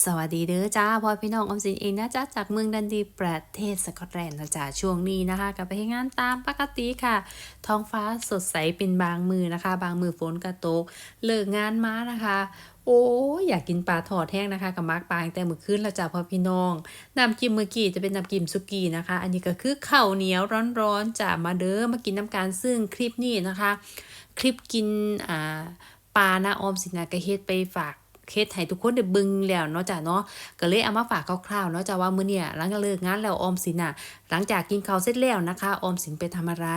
สวัสดีเด้อจ้าพ่อพี่น้องอมสินเองนะจ๊ะจากเมืองดันดีประเทศสกอตแลนด์นะจ๊ะช่วงนี้นะคะกลับไปให้งานตามปกติค่ะ ท้องฟ้าสดใสเป็นบางมือนะคะ บางมือฝนกระตกเลิกงานมานะคะโอ้อยากกินปลาทอดแห้งนะคะกับมาร์กปางแต่มื้อคืนแล้วจ้ะพ่อพี่น้องน้ำจิ้มเมื่อกี้จะเป็นน้ำจิ้มสุกี้นะคะ อันนี้ก็คือข้าวเหนียวร้อนๆจ้ะมาเด้อมากินน้ำกันซึ่งคลิปนี้นะคะ คลิปกินอ่าปลานะออมสินนะก็เฮ็ดไปฝาก เฮ็ดให้ทุกคนได้บิ่งแล้วเนาะจ้ะเนาะก็เลยเอามาฝากคร่าวๆเนาะจ้ะว่ามื้อเนี่ยหลังจากเลิกงานแล้วออมสินน่ะ หลังจากกินข้าวเสร็จแล้วนะคะ ออมสินไปทำอะไร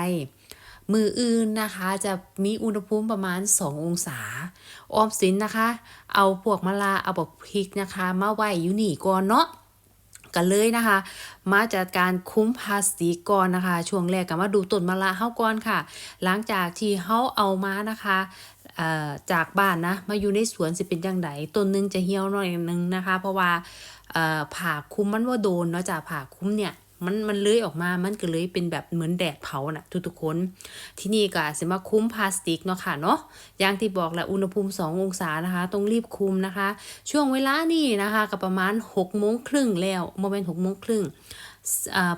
มืออื่นนะคะจะมีอุณหภูมิประมาณ 2 องศา ออมสินนะคะ เอาพวกมะลาเอาบอกพริกนะคะ มาไว้อยู่นี่ก่อนเนาะกันเลยนะคะ มาจัดการคุ้มพลาสติกก่อนนะคะ ช่วงแรกก็มาดูต้นมะละเฮาก่อนค่ะ หลังจากที่เฮาเอามานะคะ จากบ้านนะมาอยู่ในสวนสิเป็นจังไดต้นหนึงจะเหี่ยวหน่อยนึงนะคะ เพราะว่าผ่าคุ้มมันว่าโดนเนาะจากผ่าคุ้มเนี่ยมันมันเลื้อยออกมา มันก็เลยเป็นแบบเหมือนแดดเผาน่ะ ทุกๆคน ที่นี่ก็สิมาคุ้มพลาสติกเนาะค่ะเนาะ อย่างที่บอกแหละอุณหภูมิ 2 องศานะคะ ต้องรีบคุมนะคะ ช่วงเวลานี่นะคะก็ประมาณ6โมงครึ่งแล้วโมเมนต์6โมงครึ่ง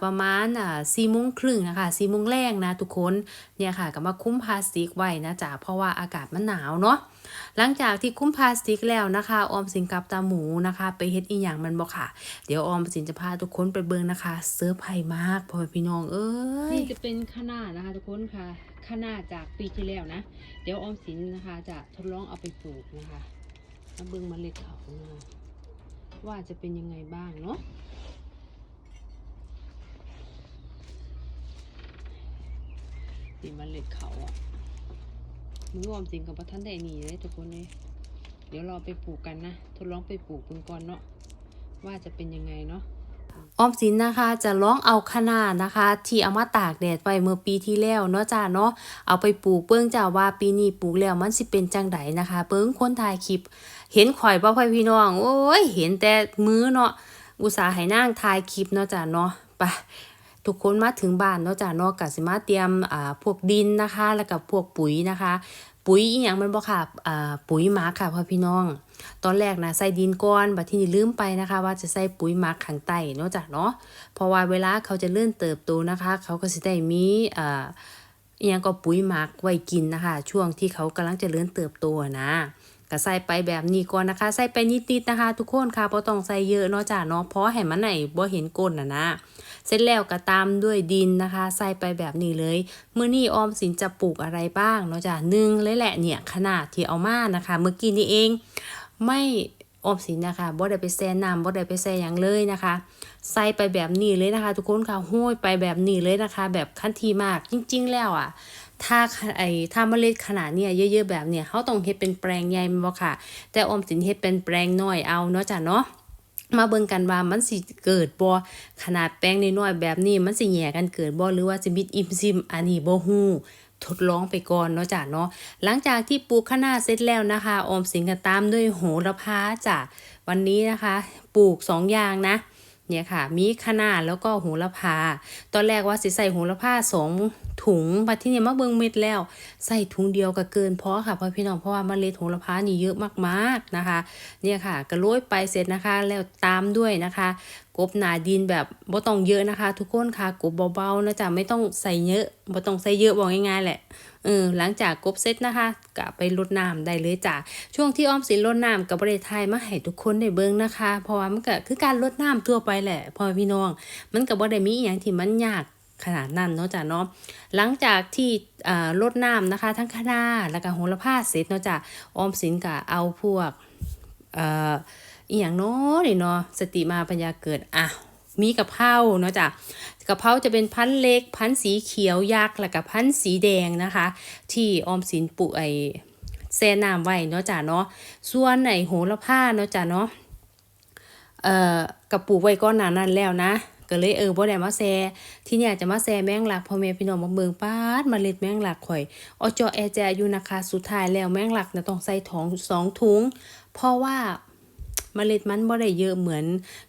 ประมาณอ่โมงครึ่งนะคะ4โมงแรงนะทุกคนเนี่ยค่ะก็มาคุ้มพลาสติกไว้นะจ๊ะเพราะว่าอากาศมันหนาวเนาะหลังจากที่คุ้มพลาสติกแล้วนะคะออมสินกับตาหมูนะคะ ไปเฮ็ดอีหยังมันบ่ค่ะ เดี๋ยวออมสินจะพาทุกคนไปเบิ่งนะคะเซอร์ไพรส์มากพ่อพี่น้องเอ้ยนี่จะเป็นขนาดนะคะทุกคนค่ะขนาดจากปีที่แล้วนะ เดี๋ยวออมสินนะคะ จะทดลองเอาไปปลูกนะคะมาเบิ่งเมล็ดเขาว่าจะเป็นยังไงบ้างเนาะ นี่เมล็ดเขาอะมือออมสินกับพระท่านได้หนีเลยทุกคนเลยเดี๋ยวเราไปปลูกกันนะ ทดลองไปปลูกเบิ่งก่อนเนาะ ว่าจะเป็นยังไงเนาะออมสินนะคะจะลองเอาคะน้านะคะ ที่เอามาตากแดดไว้เมื่อปีที่แล้วเนาะจ้าเนาะเอาไปปลูกเบิ่งจ้าว่าปีนี้ปลูกแล้วมันสิเป็นจังไดนะคะ เบิ่งคนถ่ายคลิป เห็นข่อยบ่พ่อพี่น้อง โอ้ย เห็นแต่มือเนาะอุตสาห์ให้นางถ่ายคลิปเนาะจ้าเนาะไป ทุกคนมาถึงบ้านเนาะจ้าเนาะก็สิมาเตรียมอ่าพวกดินนะคะ แล้วก็พวกปุ๋ยนะคะ ปุ๋ยอีหยังมันบ่ค่ะอ่าปุ๋ยหมักค่ะพ่อพี่น้อง ตอนแรกนะใส่ดินก้อนบัดทีนี้ลืมไปนะคะ ว่าจะใส่ปุ๋ยหมักข้างใต้เนาะจ้ะเนาะเพราะว่าเวลาเขาจะเลื่อนเติบโตนะคะ เขาก็สิได้มีอ่าอหยังก็ปุ๋ยหมักไว้กินนะคะ ช่วงที่เขากำลังจะเลื่อนเติบโตนะ ก็ใส่ไปแบบนี้ก่อนนะคะใส่ไปนิดๆนะคะ ทุกคนค่ะบ่ต้องใส่เยอะเนาะจ้ะเนาะเพราะให้มันไหนบ่เห็นก้นน่ะนะเสร็จแล้วก็ตามด้วยดินนะคะ ใส่ไปแบบนี้เลยเมื่อนี้ออมสินจะปลูกอะไรบ้างเนาะจ้ะหนึ่งเลยแหละเนี่ยขนาดที่เอามานะคะ เมื่อกี้นี้เองไม่ออมสินนะคะบ่ได้ไปแซ่น้ำบ่ได้ไปแซ่หยังเลยนะคะ ใส่ไปแบบนี้เลยนะคะ ทุกคนค่ะห้อยไปแบบนี้เลยนะคะ แบบขั้นทีมากจริง ๆ แล้วอะ ถ้าไอ้ถ้าเมล็ดขนาดเนี่ยเยอะๆแบบเนี่ยเขาต้องเฮ็ดเป็นแปลงใหญ่แม่นบ่ค่ะ แต่ออมสินเฮ็ดเป็นแปลงน้อยเอาเนาะจ้ะเนาะมาเบิ่งกันว่ามันสิเกิดบ่ขนาดแป้งน้อยๆแบบนี้มันสิแย่กันเกิดบ่หรือว่าสิมิดอิมซิมอันนี้บ่ฮู้ทดลองไปก่อนเนาะจ้ะเนาะหลังจากที่ปลูกคะน้าเสร็จแล้วนะคะ ออมสินก็ตามด้วยโหระพาจ้ะวันนี้นะคะ ปลูกสองอย่างนะ เนี่ยค่ะ มีคะน้าแล้วก็โหระพา ตอนแรกว่าสิใส่โหระพาสองถุงมาที่นี่มาเบิงเม็ดแล้ว ใส่ถุงเดียวก็เกินพอค่ะพ่อพี่น้องเพราะว่าเมล็ดโหระพานี่เยอะมากๆนะคะ เนี่ยค่ะก็โรยไปเสร็จนะคะ แล้วตามด้วยนะคะ กบหนาดินแบบบ่ต้องเยอะนะคะ ทุกคนค่ะกบเบาๆนะจ๊ะไม่ต้องใส่เยอะบ่ต้องใส่เยอะบอกง่ายๆแหละเออหลังจากกบเสร็จนะคะก็ไปรดน้ำได้เลยจ้ะช่วงที่อ้อมสินรดน้ำกับบริไทยมาให้ทุกคนได้เบิ่งนะคะเพราะว่ามันก็คือการรดน้ำทั่วไปแหละพ่อพี่น้อง มันก็บ่ได้มีอย่างที่มันยากขนาดนั้นเนาะจ้ะเนาะหลังจากที่อ่ารดน้ำนะคะ ทั้งคะน้าแล้วก็โหระพาเสร็จเนาะจ้ะออมสินก็เอาพวกเอ่ออีหยังเนาะนี่เนาะสติมาปัญญาเกิดอะมีกะเพราเนาะจ้ะกะเพราจะเป็นพันธุ์เล็ก พันธุ์สีเขียวยักษ์แล้วก็พันธุ์สีแดงนะคะ ที่ออมสินปลูกไอแซ่น้ำไว้เนาะจ้ะเนาะส่วนไอโหระพาเนาะจ้ะเนาะเอ่อกระปลูกไว้ก้อนหนานั้นแล้วนะก็เลยเออบ่ได้มาแซ่ที่เนี่ยจะมาแซ่แมงลักพ่อแม่พี่น้องมาเบิ่งป้าดเมล็ดแมงลักข่อยอจอแอแจอยู่นะคะสุดท้ายแล้วแมงลักน่ะต้องใส่ถุงสองถุงเพราะว่า เมล็ดมันบ่ได้เยอะเหมือน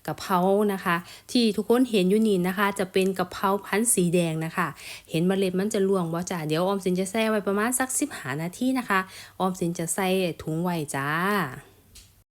กะเพรานะคะ ที่ทุกคนเห็นอยู่นี่นะคะ จะเป็นกะเพราพันธุ์สีแดงนะคะ เห็นเมล็ดมันจะร่วงบ่จ้าเดี๋ยวออมสินจะแซ่ไว้ประมาณสักสิบหานาทีนะคะ ออมสินจะใส่ถุงไว้จ้า